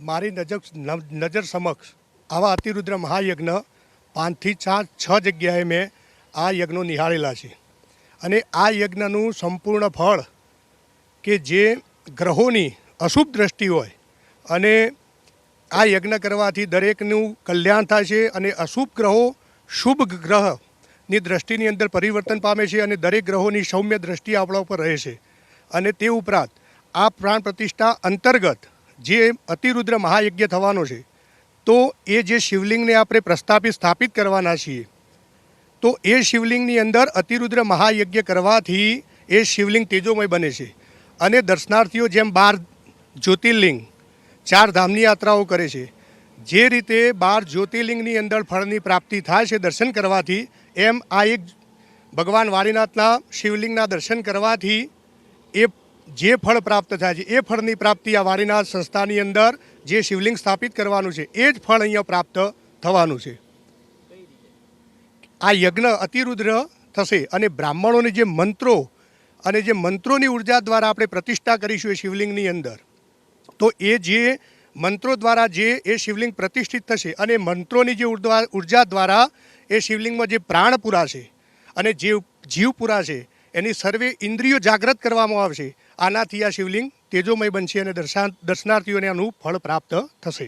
મારી નજર નજર સમક્ષ આવા અતિરુદ્ર મહાયજ્ઞ પાંચથી ચાર છ જગ્યાએ મેં આ યજ્ઞો નિહાળેલા છે. અને આ યજ્ઞનું સંપૂર્ણ ફળ કે જે ગ્રહોની અશુભ દ્રષ્ટિ હોય અને આ યજ્ઞ કરવાથી દરેકનું કલ્યાણ થાય છે અને અશુભ ગ્રહો શુભ ગ્રહની દ્રષ્ટિની અંદર પરિવર્તન પામે છે અને દરેક ગ્રહોની સૌમ્ય દ્રષ્ટિ આપણા ઉપર રહે છે. અને તે ઉપરાંત આ પ્રાણ પ્રતિષ્ઠા અંતર્ગત જે અતિરુદ્ર મહાયજ્ઞ થવાનો છે, તો એ જે શિવલિંગને આપણે પ્રસ્થાપિત, સ્થાપિત કરવાના છીએ, તો એ શિવલિંગની અંદર અતિરુદ્ર મહાયજ્ઞ કરવાથી એ શિવલિંગ તેજોમય બને છે. અને દર્શનાર્થીઓ જેમ બાર જ્યોતિર્લિંગ, ચાર ધામની યાત્રાઓ કરે છે, જે રીતે બાર જ્યોતિર્લિંગની અંદર ફળની પ્રાપ્તિ થાય છે દર્શન કરવાથી, એમ આ એક ભગવાન વારીનાથના શિવલિંગના દર્શન કરવાથી એ જે ફળ પ્રાપ્ત થાય છે, એ ફળની પ્રાપ્તિ આ વારીનાથ સંસ્થાની અંદર જે શિવલિંગ સ્થાપિત કરવાનું છે, એ જ ફળ અહીંયા પ્રાપ્ત થવાનું છે. આ યજ્ઞ અતિરુદ્ર થશે અને બ્રાહ્મણોને જે મંત્રો અને જે મંત્રોની ઊર્જા દ્વારા આપણે પ્રતિષ્ઠા કરીશું એ શિવલિંગની અંદર, તો એ જે મંત્રો દ્વારા જે એ શિવલિંગ પ્રતિષ્ઠિત થશે અને મંત્રોની જે ઊર્જા દ્વારા એ શિવલિંગમાં જે પ્રાણ પૂરાશે અને જે જીવ પૂરાશે, એની સર્વે ઇન્દ્રિયો જાગૃત કરવામાં આવશે આનાથી આ શિવલિંગ તેજોમય બનશે અને દર્શા દર્શનાર્થીઓને આનું ફળ પ્રાપ્ત થશે.